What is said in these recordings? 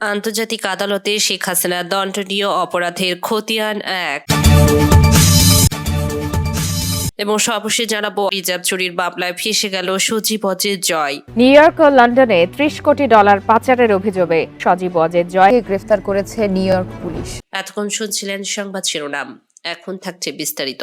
আন্তর্জাতিক আদালতে শেখ হাসিনা দণ্ডনীয় অপরাধের খতিয়ান এক। এবং সর্বশেষ জানাব রিজার্ভ চুরির মামলায় ফেসে গেল সজীব অজের জয়। নিউ ইয়র্ক ও লন্ডনে ত্রিশ কোটি ডলার পাচারের অভিযোগে সজীব অজের জয় গ্রেফতার করেছে নিউ ইয়র্ক পুলিশ। এতক্ষণ শুনছিলেন সংবাদ শিরোনাম। এখন থাকছে বিস্তারিত।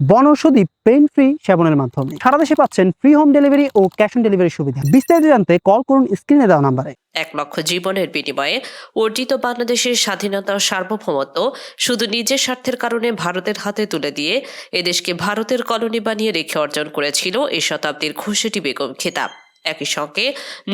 বনৌষধি পেন ফ্রি সেবনের মাধ্যমে। সারা দেশে পাচ্ছেন ফ্রি হোম ডেলিভারি ও ক্যাশ অন ডেলিভারি সুবিধা। বিস্তারিত জানতে কল করুন স্ক্রিনে দেওয়া নাম্বারে। এক লক্ষ জীবনের বিনিময়ে অর্জিত বাংলাদেশের স্বাধীনতা ও সার্বভৌমত্ব শুধু নিজের স্বার্থের কারণে ভারতের হাতে তুলে দিয়ে এদেশকে ভারতের কলোনি বানিয়ে রেখে অর্জন করেছিল এই শতাব্দীর খুশিটি বেগম খেতাব। একই সঙ্গে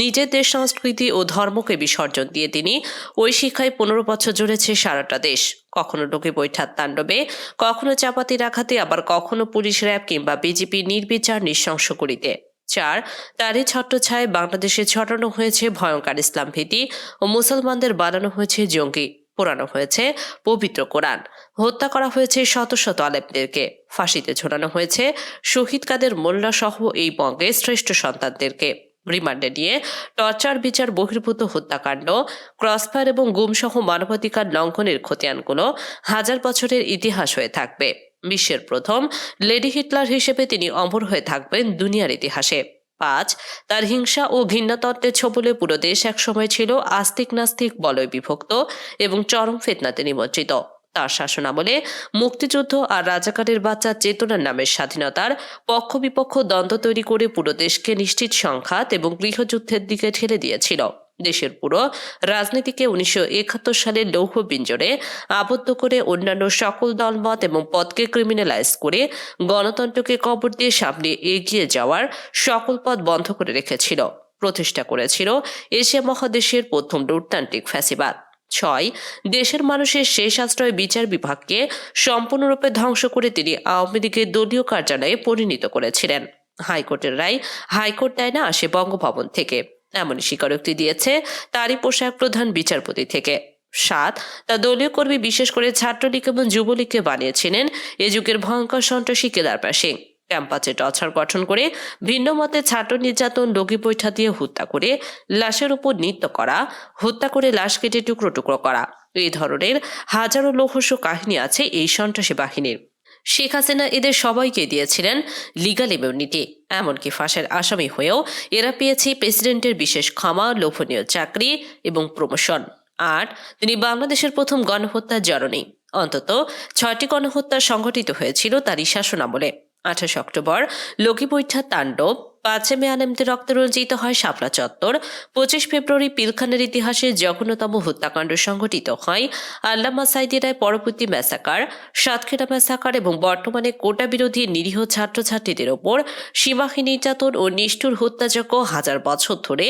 নিজের দেশ সংস্কৃতি ও ধর্মকে বিসর্জন দিয়ে তিনি ওই শিক্ষায় পনেরো বছর জুড়েছে সারাটা দেশ। কখনো লোকে বৈঠার তাণ্ডবে, কখনো চাপাতি রাখাতে আবার কখনো পুলিশ র্যাব কিংবা বিজেপি নির্বিচার নৃশংস করিতে চার, তারই ছত্রছায় বাংলাদেশে ছড়ানো হয়েছে ভয়ঙ্কর ইসলাম ভীতি ও মুসলমানদের বানানো হয়েছে জঙ্গি, পোড়ানো হয়েছে পবিত্র কোরআন। হত্যা করা হয়েছে শত শত আলেমদেরকে। ফাঁসিতে ঝোলানো হয়েছে শহীদ কাদের মোল্লা সহ এই বঙ্গের শ্রেষ্ঠ সন্তানদেরকে। রিমান্ডে নিয়ে টর্চার, বিচার, বহির্ভূত হত্যাকাণ্ড, ক্রসফায়ার এবং গুমসহ মানবাধিকার লঙ্ঘনের খতিয়ানগুলো হাজার বছরের ইতিহাস হয়ে থাকবে। বিশ্বের প্রথম লেডি হিটলার হিসেবে তিনি অমর হয়ে থাকবেন দুনিয়ার ইতিহাসে। পাঁচ, তার হিংসা ও ঘৃণাতত্ত্বের ছবলে পুরো দেশ একসময় ছিল আস্তিক নাস্তিক বলয় বিভক্ত এবং চরম ফেতনাতে নিমজ্জিত। তার শাসনামলে মুক্তিযুদ্ধ আর রাজাকারের বাচ্চা চেতনার নামের স্বাধীনতার পক্ষ বিপক্ষ দ্বন্দ্ব তৈরি করে পুরো দেশকে নিশ্চিত সংঘাত এবং গৃহযুদ্ধের দিকে ঠেলে দিয়েছিল। দেশের পুরো রাজনীতিকে উনিশশো একাত্তর সালের লৌহ বিঞ্জরে আবদ্ধ করে অন্যান্য সকল দলমত এবং পদকে ক্রিমিনালাইজ করে গণতন্ত্রকে কবর দিয়ে সামনে এগিয়ে যাওয়ার সকল পথ বন্ধ করে রেখেছিল। প্রতিষ্ঠা করেছিল এশিয়া মহাদেশের প্রথম লুটতান্ত্রিক ফ্যাসিবাদ। ছয়, দেশের মানুষের শেষ আশ্রয় বিচার বিভাগকে সম্পূর্ণরূপে ধ্বংস করে তিনি আওয়ামী লীগের দলীয় কার্যালয়ে পরিণত করেছিলেন। হাইকোর্টের রায় হাইকোর্ট দেয় না আসে বঙ্গভবন থেকে। এমনই স্বীকারোক্তি দিয়েছে তারই পোশাক প্রধান বিচারপতি থেকে। সাত, তা দলীয় কর্মী বিশেষ করে ছাত্রলীগ এবং যুবলীগকে বানিয়েছিলেন এ যুগের ভয়ঙ্কর সন্ত্রাসী কেদারপা সিং। ক্যাম্পাসে টর্চার গঠন করে ভিন্ন মতে ছাত্র নির্যাতন লগি পৈঠা দিয়ে হত্যা করে লাশের উপর নৃত্য করা, হত্যা করে লাশ কেটে টুকরো টুকরো করা। এই ধরনের হাজারো লোহস্য কাহিনী আছে এই সন্ত্রাসী বাহিনীর। শেখ হাসিনা এদের সবাইকে দিয়েছিলেন লিগাল ইমিউনিটি এমনকি ফাঁসের আসামি হয়েও এরা পেয়েছে প্রেসিডেন্টের বিশেষ ক্ষমা, লোভনীয় চাকরি এবং প্রমোশন আর তিনি বাংলাদেশের প্রথম গণহত্যার জননী। অন্তত ছয়টি গণহত্যা সংঘটিত হয়েছিল তারই শাসনামলে। আঠাশ অক্টোবর লক্ষ্মী বৈঠা তাণ্ডব, পাঁচে মে আনেমতে রক্তে রঞ্জিত হয় শাপলা চত্বর, পঁচিশ ফেব্রুয়ারি পিলখানের ইতিহাসে জঘন্যতম হত্যাকাণ্ড সংঘটিত হয়, আল্লামা সাইদি রায় পরবর্তী ম্যাসাকার, সাতক্ষীরা ম্যাসাকার এবং বর্তমানে কোটা বিরোধী নিরীহ ছাত্রছাত্রীদের ওপর সীমাহীন নির্যাতন ও নিষ্ঠুর হত্যাযজ্ঞ হাজার বছর ধরে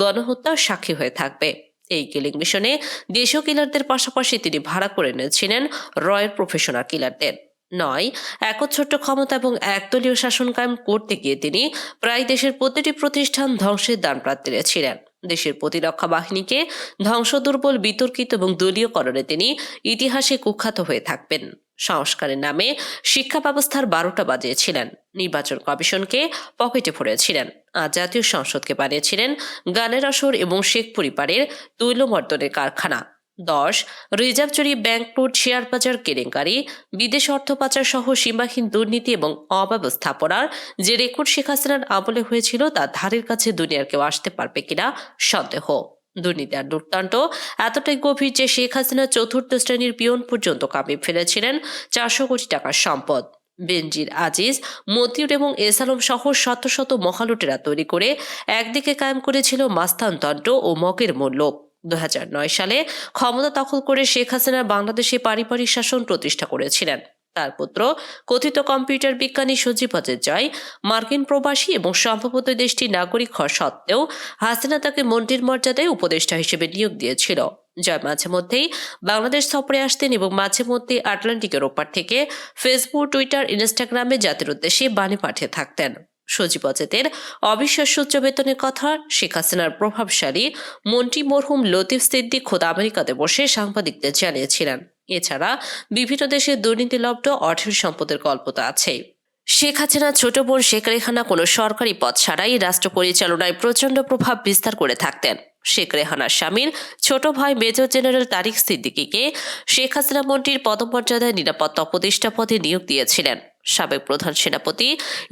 গণহত্যার সাক্ষী হয়ে থাকবে। এই কিলিং মিশনে দেশীয় কিলারদের পাশাপাশি তিনি ভাড়া করে নিয়েছিলেন রয়ের প্রফেশনাল কিলারদের। নয় একচ্ছত্র ক্ষমতা এবং একদলীয় শাসন কায়েম করতে গিয়ে তিনি প্রায় দেশের প্রতিটি প্রতিষ্ঠান ধ্বংসের দান প্রার্থীরা ছিলেন। দেশের প্রতিরক্ষা বাহিনীকে ধ্বংস দুর্বল বিতর্কিত এবং দলীয়করণে তিনি ইতিহাসে কুখ্যাত হয়ে থাকবেন। সংস্কারের নামে শিক্ষা ব্যবস্থার বারোটা বাজিয়েছিলেন। নির্বাচন কমিশনকে পকেটে ভরেছিলেন। আর জাতীয় সংসদকে বানিয়েছিলেন গানের আসর এবং শেখ পরিবারের তৈলমর্দনের কারখানা। দশ, রিজার্ভ চুরি, ব্যাংক লুট, শেয়ার বাজার কেলেঙ্কারি, বিদেশ অর্থ পাচার সহ সীমাহীন দুর্নীতি এবং অব্যবস্থাপনার যে রেকর্ড শেখ হাসিনার আমলে হয়েছিল তা ধারের কাছে দুনিয়ার কেউ আসতে পারবে কিনা সন্দেহ। দুর্নীতি আর দুর্দান্ত, এতটাই গভীর যে শেখ হাসিনা চতুর্থ শ্রেণির পিয়ন পর্যন্ত কামিয়ে ফেলেছিলেন চারশো কোটি টাকার সম্পদ। বেনজির আজিজ, মতিউর এবং এসালম সহ শত শত মহালুটেরা তৈরি করে একদিকে কায়েম করেছিল মাস্তানতন্ত্র ও মগের মূল্য। দু হাজার নয় সালে ক্ষমতা দখল করে শেখ হাসিনা বাংলাদেশে পারিবারিক শাসন প্রতিষ্ঠা করেছিলেন। তার পুত্র, কথিত কম্পিউটার বিজ্ঞানী সজীব অজয় জয়, মার্কিন প্রবাসী এবং সম্ভবত দেশটির নাগরিক হওয়া সত্ত্বেও হাসিনা তাকে মন্ত্রীর মর্যাদায় উপদেষ্টা হিসেবে নিয়োগ দিয়েছিল। জয় মাঝে মধ্যেই বাংলাদেশ সফরে আসতেন এবং মাঝে মধ্যেই আটলান্টিকের ওপার থেকে ফেসবুক, টুইটার, ইনস্টাগ্রামে জাতির উদ্দেশ্যে বাণী পাঠিয়ে থাকতেন। সজীব অজেদের অবিশ্বাস্য উচ্চ বেতনের কথা, শেখ হাসিনার প্রভাবশালী মন্ত্রী মরহুম লতিফ সিদ্দিক খোদ আমেরিকাতে বসে সাংবাদিকদের জানিয়েছিলেন। এছাড়া বিভিন্ন দেশের দুর্নীতিলব্ধ অর্থের সম্পদের গল্প তো আছেই। শেখ হাসিনার ছোট বোন শেখ রেহানা কোনো সরকারি পদ ছাড়াই রাষ্ট্র পরিচালনায় প্রচণ্ড প্রভাব বিস্তার করে থাকতেন। শেখ রেহানার স্বামীর ছোট ভাই মেজর জেনারেল তারিক সিদ্দিকীকে শেখ হাসিনা মন্ত্রীর পদমর্যাদায় নিরাপত্তা উপদেষ্টা পদে নিয়োগ দিয়েছিলেন। সাবেক প্রধান সেনাপতি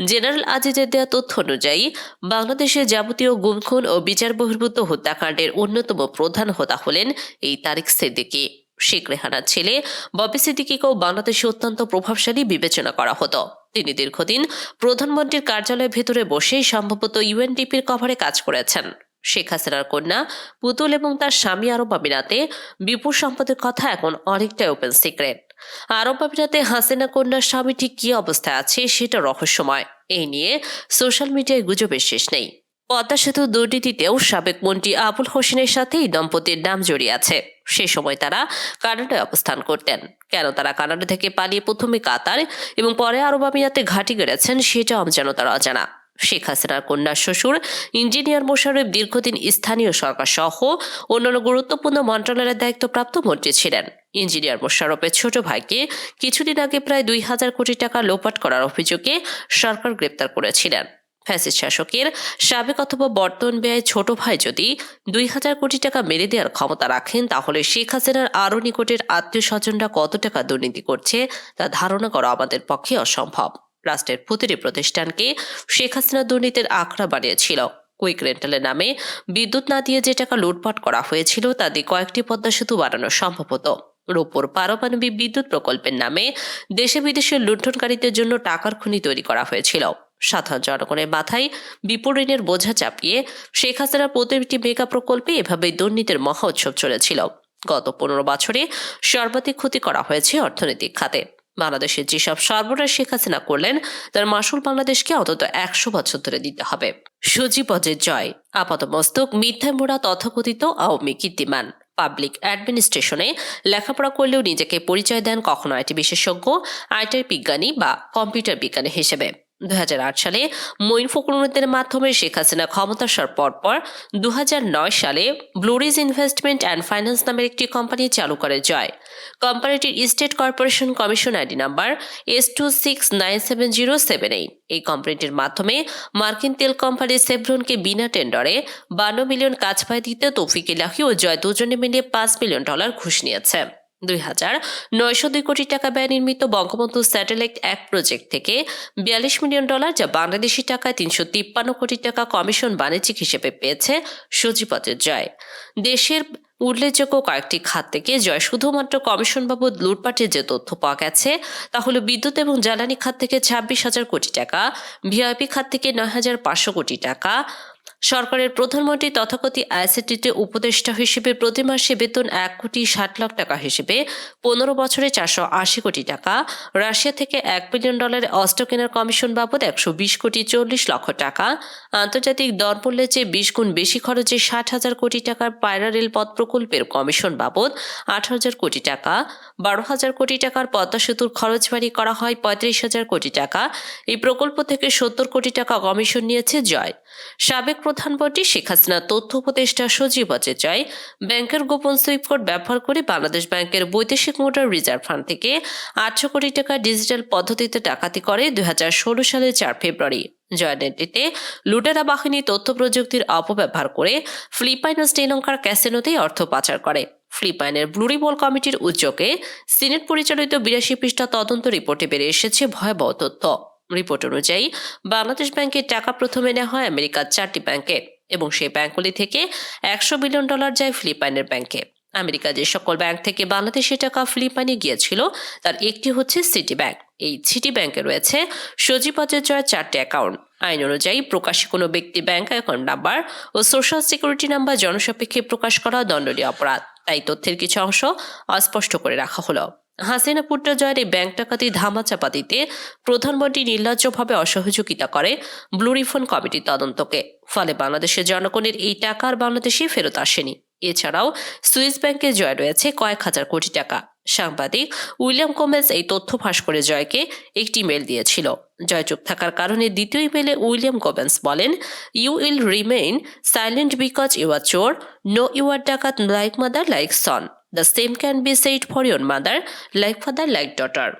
জেনারেল আজিজের দেওয়া তথ্য অনুযায়ী বাংলাদেশের যাবতীয় গুমখুন ও বিচার বহির্ভূত হত্যাকাণ্ডের অন্যতম প্রধান হোতা হলেন এই তারিক সিদ্দিকী। শেখ রেহানার ছেলে ববি সিদ্দিকিকেও বাংলাদেশে অত্যন্ত প্রভাবশালী বিবেচনা করা হতো। তিনি দীর্ঘদিন প্রধানমন্ত্রীর কার্যালয়ের ভেতরে বসেই সম্ভবত ইউএনডিপির কভারে কাজ করেছেন। শেখ হাসিনার কন্যা পুতুল এবং তার স্বামী আরব আমিরাতে বিপুল সম্পদের কথা এখন অনেকটাই ওপেন সিক্রেট আরব আমিরাতে হাসিনা কন্যার স্বামী ঠিক কি অবস্থায় আছে সেটা রহস্যময়। এই নিয়ে সোশ্যাল মিডিয়ায় গুজবের শেষ নেই। পদ্মা সেতু দুর্নীতিতেও সাবেক মন্ত্রী আবুল হোসেনের সাথে এই দম্পতির নাম জড়িয়ে আছে। সে সময় তারা কানাডায় অবস্থান করতেন। কেন তারা কানাডা থেকে পালিয়ে প্রথমে কাতার এবং পরে আরব আমিরাতে ঘাঁটি গেড়েছেন সেটা যেন তারা অজানা। শেখ হাসিনার কন্যার শ্বশুর, ইঞ্জিনিয়ার মোশারফ দীর্ঘদিন স্থানীয় সরকার সহ অন্যান্য গুরুত্বপূর্ণ মন্ত্রণালয়ের দায়িত্বপ্রাপ্ত মন্ত্রী ছিলেন। ইঞ্জিনিয়ার মোশারফের ছোট ভাইকে কিছুদিন আগে প্রায় দুই হাজার কোটি টাকা লোপাট করার অভিযোগে সরকার গ্রেপ্তার করেছিলেন। ফ্যাসিস্ট শাসকের সাবেক অথবা বর্তমান ব্যয় ছোট ভাই যদি দুই হাজার কোটি টাকা মেরে দেওয়ার ক্ষমতা রাখেন, তাহলে শেখ হাসিনার আরও নিকটের আত্মীয় স্বজনরা কত টাকা দুর্নীতি করছে, তা ধারণা করা আমাদের পক্ষে অসম্ভব। রাষ্ট্রের প্রতিটি প্রতিষ্ঠানকে শেখ হাসিনা দুর্নীতির আখড়া বানিয়েছিল। কুইক রেন্টালের নামে বিদ্যুৎ না দিয়ে যে টাকা লুটপাট করা হয়েছিল, তা দিয়ে কয়েকটি পদ্মা সেতু বানানো সম্ভব হতো। রূপর পারমাণবিক বিদ্যুৎ প্রকল্পের নামে দেশে বিদেশের লুণ্ঠনকারীদের জন্য টাকার খনি তৈরি করা হয়েছিল। সাধারণ জনগণের মাথায় বিপুল ঋণের বোঝা চাপিয়ে শেখ হাসিনার প্রতিটি মেগা প্রকল্পে এভাবে দুর্নীতির মহা উৎসব চলেছিল। গত পনেরো বছরে সর্বাধিক ক্ষতি করা হয়েছে অর্থনৈতিক খাতে। বাংলাদেশের যেসব সর্বনাশ শেখ হাসিনা করলেন, তার মাসুল বাংলাদেশকে অন্তত একশো বছর ধরে দিতে হবে। সুজিপজের জয় আপাত মস্তক মিথ্যা মোড়া তথাকথিত আওয়ামী কীর্তিমান। পাবলিক অ্যাডমিনিস্ট্রেশনে লেখাপড়া করলেও নিজেকে পরিচয় দেন কখনো আইটি বিশেষজ্ঞ আইটির বিজ্ঞানী বা কম্পিউটার বিজ্ঞানী হিসেবে। দু হাজার আট সালে মঈন ফকরুদ্দিনের মাধ্যমে শেখ হাসিনা ক্ষমতা আসার পরপর দু সালে ব্লুরিজ ইনভেস্টমেন্ট অ্যান্ড ফাইন্যান্স নামের একটি কোম্পানি চালু করে জয়। কোম্পানিটির state corporation commission ID number S two six nine seven zero seven eight. এই কোম্পানিটির মাধ্যমে মার্কিন তেল কোম্পানি সেভরনকে বিনা টেন্ডারে বান্ন মিলিয়ন কাজ পায় দিতে তৌফিক ইলাহি ও জয় দুজনে মিলিয়ে পাঁচ মিলিয়ন ডলার ঘুষ নিয়েছে। দুই হাজার নয়শো দুই কোটি টাকা ব্যয় নির্মিত বঙ্গবন্ধু স্যাটেলাইট এক প্রজেক্ট থেকে বিয়াল্লিশ মিলিয়ন ডলার যা বাংলাদেশি টাকায় তিনশো তিপ্পান্ন কোটি টাকা কমিশন বাণিজ্যিক হিসেবে পেয়েছে সচিপথের জয়। দেশের উল্লেখযোগ্য কয়েকটি খাত থেকে জয় শুধুমাত্র কমিশন বাবদ লুটপাটের যে তথ্য পাওয়া গেছে, তা হলো বিদ্যুৎ এবং জ্বালানি খাত থেকে ছাব্বিশ হাজার কোটি টাকা, ভিআইপি খাত থেকে নয় হাজার পাঁচশো কোটি টাকা সরকারের প্রধানমন্ত্রী তথাকথিত আইসিটিতে উপদেষ্টা হিসেবে প্রতি মাসে বেতন এক কোটি ষাট লাখ টাকা হিসেবে পনেরো বছরে চারশো আশি কোটি টাকা, রাশিয়া থেকে এক বিলিয়ন ডলারের অস্ত্র কেনার কমিশন বাবদ একশো বিশ কোটি চল্লিশ লক্ষ টাকা, আন্তর্জাতিক দরমূল্যের চেয়ে বিশ গুণ বেশি খরচে ষাট হাজার কোটি টাকার পায়রা রেলপথ প্রকল্পের কমিশন বাবদ আট হাজার কোটি টাকা, বারো হাজার কোটি টাকার পদ্মা সেতুর খরচ বাড়ি করা হয় পঁয়ত্রিশ হাজার কোটি টাকা, এই প্রকল্প থেকে সত্তর কোটি টাকা কমিশন নিয়েছে জয়। সাবেক প্রধানমন্ত্রী শেখ হাসিনা। তথ্য উপদেষ্টা সজীব জয় ব্যাংকের গোপন সুইপ কোড ব্যবহার করে বাংলাদেশ ব্যাংকের বৈদেশিক মুদ্রার রিজার্ভ ফান্ড থেকে আটশো কোটি টাকা ডিজিটাল পদ্ধতিতে ডাকাতি করে দুই সালের চার ফেব্রুয়ারি। জয়ের নেতৃত্বে লুটেরা বাহিনী তথ্য প্রযুক্তির অপব্যবহার করে ফিলিপাইন ও শ্রীলঙ্কার ক্যাসিনোতেই অর্থ পাচার করে। ফিলিপাইনের ব্লুরিবল কমিটির উদ্যোগে সিনেট পরিচালিত বিরাশি পৃষ্ঠা তদন্ত রিপোর্টে বেরিয়ে এসেছে ভয়াবহ তথ্য। রিপোর্ট অনুযায়ী, বাংলাদেশ ব্যাংকের টাকা প্রথমে নেওয়া হয় আমেরিকার চারটি ব্যাংকে এবং সেই ব্যাংকগুলি থেকে একশো বিলিয়ন ডলার যায় ফিলিপাইনের ব্যাংকে। আমেরিকা যে সকল ব্যাংক থেকে বাংলাদেশে টাকা ফিলিপাইনে গিয়েছিল, তার একটি হচ্ছে সিটি ব্যাংক এই সিটি ব্যাংকে রয়েছে সজীব জয়ের চারটি অ্যাকাউন্ট। আইন অনুযায়ী, প্রকাশী কোনো ব্যক্তি ব্যাংক অ্যাকাউন্ট নাম্বার ও সোশ্যাল সিকিউরিটি নাম্বার জনসাপেক্ষে প্রকাশ করা দণ্ডনীয় অপরাধ। তাই তথ্যের কিছু অংশ অস্পষ্ট করে রাখা হলো। হাসিনা পুট্টা জয়ের এই ব্যাংক ডাকাতি ধামাচাপা দিতে প্রধানমন্ত্রী নির্লজ্জভাবে অসহযোগিতা করে ব্লু রিফন্ড কমিটির তদন্তকে। ফলে বাংলাদেশের জনগণের এই টাকা আর বাংলাদেশে ফেরত আসেনি। এছাড়াও সুইস ব্যাংকে জয় রয়েছে কয়েক হাজার কোটি টাকা। সাংবাদিক উইলিয়াম কোমেন্স এই তথ্য ফাঁস করে জয়কে একটি মেল দিয়েছিল। জয় চুপ থাকার কারণে দ্বিতীয় ইমেলে উইলিয়াম কোমেন্স বলেন you will remain silent because you are চোর। নো ইউ আর ডাকাত like mother like son the same can be said for your mother like father like daughter